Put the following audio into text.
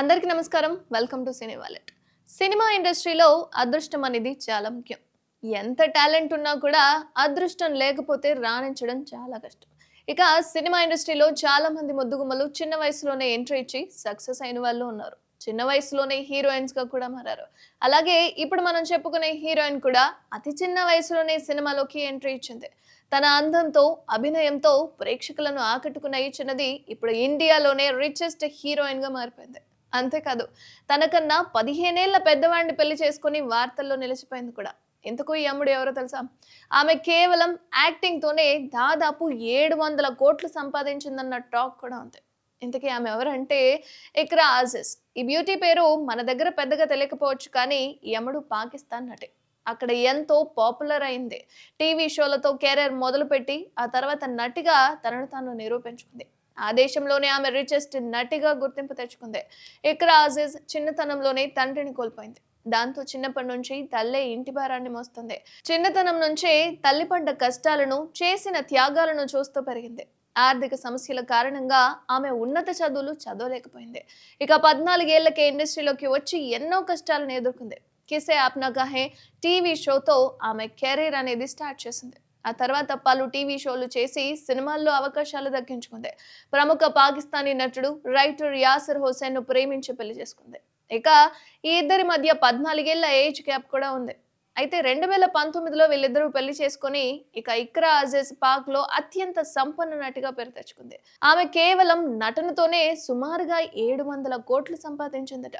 అందరికీ నమస్కారం. Welcome to cine wallet cinema ఇండస్ట్రీలో అదృష్టం అనేది చాలా ముఖ్యం. ఎంత టాలెంట్ ఉన్నా కూడా అదృష్టం లేకపోతే రాణించడం చాలా కష్టం. ఇక సినిమా ఇండస్ట్రీలో చాలా మంది ముద్దుగుమ్మలు చిన్న వయసులోనే ఎంట్రీ ఇచ్చి సక్సెస్ అయిన వాళ్ళు ఉన్నారు. చిన్న వయసులోనే హీరోయిన్స్గా కూడా మారారు. అలాగే ఇప్పుడు మనం చెప్పుకునే హీరోయిన్ కూడా అతి చిన్న వయసులోనే సినిమాలోకి ఎంట్రీ ఇచ్చింది. తన అందంతో అభినయంతో ప్రేక్షకులను ఆకట్టుకున్న ఈ చిన్నది ఇప్పుడు ఇండియాలోనే రిచెస్ట్ హీరోయిన్గా మారిపోయింది. అంతేకాదు తనకన్నా పదిహేనేళ్ళ పెద్దవాడిని పెళ్ళి చేసుకుని వార్తల్లో నిలిచిపోయింది కూడా. ఎందుకు ఈ అమ్ముడు ఎవరో తెలుసా? ఆమె కేవలం యాక్టింగ్తోనే దాదాపు ఏడు వందల కోట్లు సంపాదించిందన్న టాక్ కూడా ఉంది ఇంతకీ ఆమె ఎవరంటే ఇక్రా ఆజిస్ ఈ బ్యూటీ పేరు మన దగ్గర పెద్దగా తెలియకపోవచ్చు కానీ ఈ పాకిస్తాన్ నటి. అక్కడ ఎంతో పాపులర్ అయింది. టీవీ షోలతో కెరీర్ మొదలుపెట్టి ఆ తర్వాత నటిగా తనను తాను నిరూపించుకుంది. ఆ దేశంలోనే ఆమె రిచెస్ట్ నటిగా గుర్తింపు తెచ్చుకుంది. ఇక్రా అజీజ్ చిన్నతనంలోనే తండ్రిని కోల్పోయింది. దాంతో చిన్నప్పటి నుంచి తల్లే ఇంటి భారాన్ని మోస్తుంది. చిన్నతనం నుంచే తల్లి పడ్డ కష్టాలను చేసిన త్యాగాలను చూస్తూ పెరిగింది. ఆర్థిక సమస్యల కారణంగా ఆమె ఉన్నత చదువులు చదవలేకపోయింది. ఇక పద్నాలుగేళ్ళకే ఇండస్ట్రీలోకి వచ్చి ఎన్నో కష్టాలను ఎదుర్కొంది. కిసే ఆప్నా టీవీ షోతో ఆమె కెరీర్ అనేది స్టార్ట్ చేసింది. ఆ తర్వాత పలు టీవీ షోలు చేసి సినిమాల్లో అవకాశాలు దక్కించుకుంది. ప్రముఖ పాకిస్తానీ నటుడు రైటర్ యాసర్ హుసేన్ను ప్రేమించి పెళ్ళి చేసుకుంది. ఇక ఈ ఇద్దరి మధ్య పద్నాలుగేళ్ళ ఏజ్ గ్యాప్ కూడా ఉంది. అయితే రెండు వేల పంతొమ్మిదిలో వీళ్ళిద్దరూ పెళ్ళి చేసుకుని ఇక ఇక్రా అజీజ్ పాక్లో అత్యంత సంపన్న నటిగా పేరు తెచ్చుకుంది. ఆమె కేవలం నటనతోనే సుమారుగా ఏడు వందల కోట్లు సంపాదించిందట.